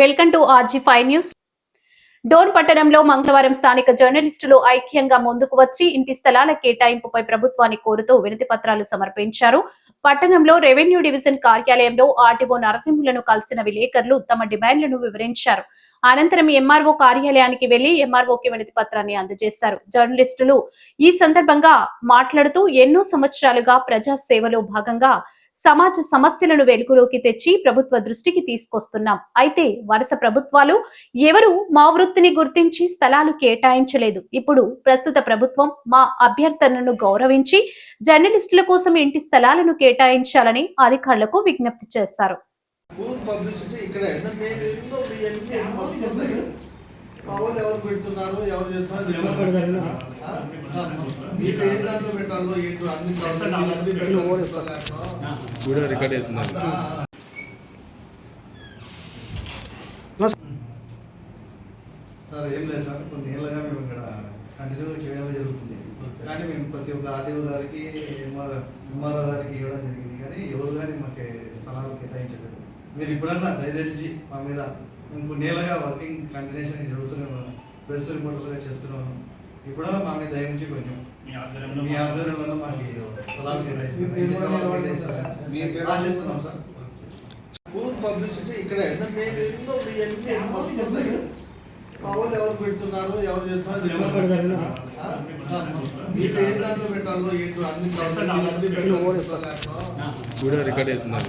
Welcome to RG five news. Dhone పట్టణంలో మంగళవారం స్థానిక జర్నలిస్టులు ఐక్యంగా ముందుకు వచ్చి ఇంటి స్థలాల కేటాయింపుపై ప్రభుత్వాన్ని కోరుతూ వినతి పత్రాలు సమర్పించారు. పట్టణంలో రెవెన్యూ డివిజన్ కార్యాలయంలో ఆర్టీఓ నరసింహులను కలిసిన విలేకరులు తమ డిమాండ్లను వివరించారు. అనంతరం ఎంఆర్ఓ కార్యాలయానికి వెళ్ళి ఎంఆర్ఓకి వినతి పత్రాన్ని అందజేశారు. జర్నలిస్టులు ఈ సందర్భంగా మాట్లాడుతూ ఎన్నో సంవత్సరాలుగా ప్రజా సేవలో భాగంగా సమాజ సమస్యలను వెలుగులోకి తెచ్చి ప్రభుత్వ దృష్టికి తీసుకొస్తున్నాం. అయితే వరుస ప్రభుత్వాలు ఎవరు మా వృత్తిని గుర్తించి స్థలాలు కేటాయించలేదు. ఇప్పుడు ప్రస్తుత ప్రభుత్వం మా అభ్యర్థనను గౌరవించి జర్నలిస్టుల కోసం ఇంటి స్థలాలను కేటాయించాలని అధికారులకు విజ్ఞప్తి చేశారు. ఫుల్ పబ్లిసిటీ ఇక్కడ. మేము ఎన్నో మీ అన్ని ఎన్నో వస్తున్నాయి. మా వాళ్ళు ఎవరు పెడుతున్నారు ఎవరు చేస్తున్నారు? మీకు ఏ దాంట్లో పెట్టాలో ఏంటో అన్ని. వీడియో రికార్డ్ అవుతున్నారు సార్ ఏం లేదు సార్. కొన్ని ఏళ్ళగా మేము ఇక్కడ కంటిన్యూ చేయడం జరుగుతుంది. కానీ మేము ప్రతి ఒక్క ఆర్టీఓ గారికి ఎంఆర్ ఎంఆర్ఓ గారికి ఇవ్వడం జరిగింది. కానీ ఎవరు కానీ మాకు స్థలాలు కేటాయించలేదు మీరు ఇప్పుడన్నా దయచేసి మా మీద ఏళ్ళగా వర్కింగ్ కంటిన్యూషన్ జరుగుతూనే ఉన్నాం ప్రెస్ రిపోర్టర్గా చేస్తున్నాము ఇప్పుడన్నా మా మీద దయ ఉంచి కొంచెం మీ ఆధ్వర్యంలో మాకు చేస్తున్నాం సార్. ఫుల్ పబ్లిసిటీ ఇక్కడ మేము ఎన్నో మీ అన్ని ఎన్నో వస్తున్నాయి. మా వాళ్ళు ఎవరు పెడుతున్నారు ఎవరు చేస్తున్నారు? మీకు ఏ దాంట్లో పెట్టాలో ఏంటో అన్ని మీరు అన్ని పెట్టాలి. రికార్డ్ అవుతున్నారు